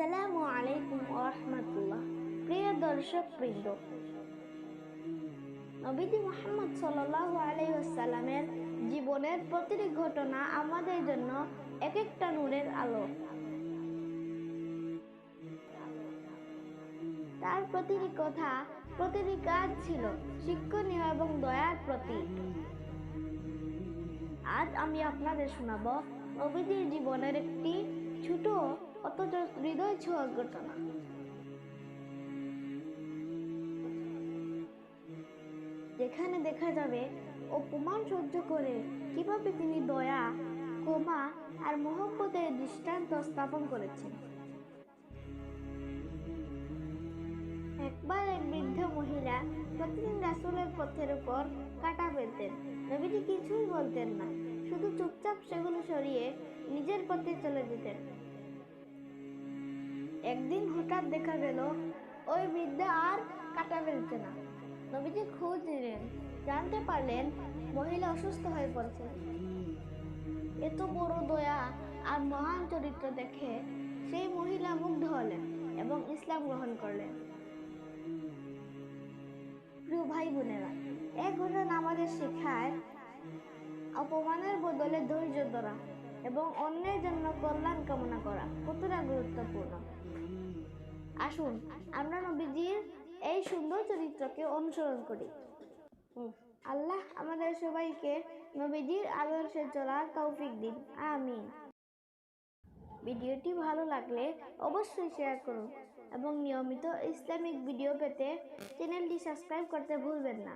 আসসালামু আলাইকুম রহমতুল্লাহ প্রিয় দর্শক বৃন্দ, নবীজি মোহাম্মদ সাল্লাল্লাহু আলাইহি ওয়াসাল্লামের জীবনের প্রতিটি ঘটনা আমাদের জন্য এক একটা নূরের আলো। তার প্রতিটি কথা, প্রতিটি কাজ ছিল শিক্ষণীয় এবং দয়ার প্রতীক। আজ আমি আপনাদের শোনাব নবীজির জীবনের একটি অথচ হৃদয় ছোঁয়া ঘটনা যেখানে দেখা যাবে অপমান সহ্য করে কীভাবে তিনি দয়া, ক্ষমা আর মহব্বতের দৃষ্টান্ত স্থাপন করেছেন। একবার এক বৃদ্ধ মহিলা প্রতিদিন রাসুলের পথের উপর কাটা ফেলতেন। নবীজি কিছুই বলতেন না, শুধু চুপচাপ সেগুলো সরিয়ে নিজের পথে চলে যেতেন। একদিন হঠাৎ দেখা গেল, ওই বৃদ্ধা আর কাটা ফেলছে না। নবীজি খোঁজ নিলেন, জানতে পারলেন মহিলা অসুস্থ হয়ে পড়েছে। এত বড় দয়া আর মহান চরিত্র দেখে সেই মহিলা মুগ্ধ হলেন এবং ইসলাম গ্রহণ করলেন। প্রিয় ভাই বোনেরা এক ঘটনা আমাদের শেখায় অপমানের বদলে ধৈর্য ধরা এবং অন্যের জন্য কল্যাণ কামনা করা কতটা গুরুত্বপূর্ণ। আসুন আমরা নবীজির এই সুন্দর চরিত্রকে অনুসরণ করি। আল্লাহ আমাদের সবাইকে নবীজির আদর্শে চলার তৌফিক দিন। আমি ভিডিওটি ভালো লাগলে অবশ্যই শেয়ার করুন এবং নিয়মিত ইসলামিক ভিডিও পেতে চ্যানেলটি সাবস্ক্রাইব করতে ভুলবেন না।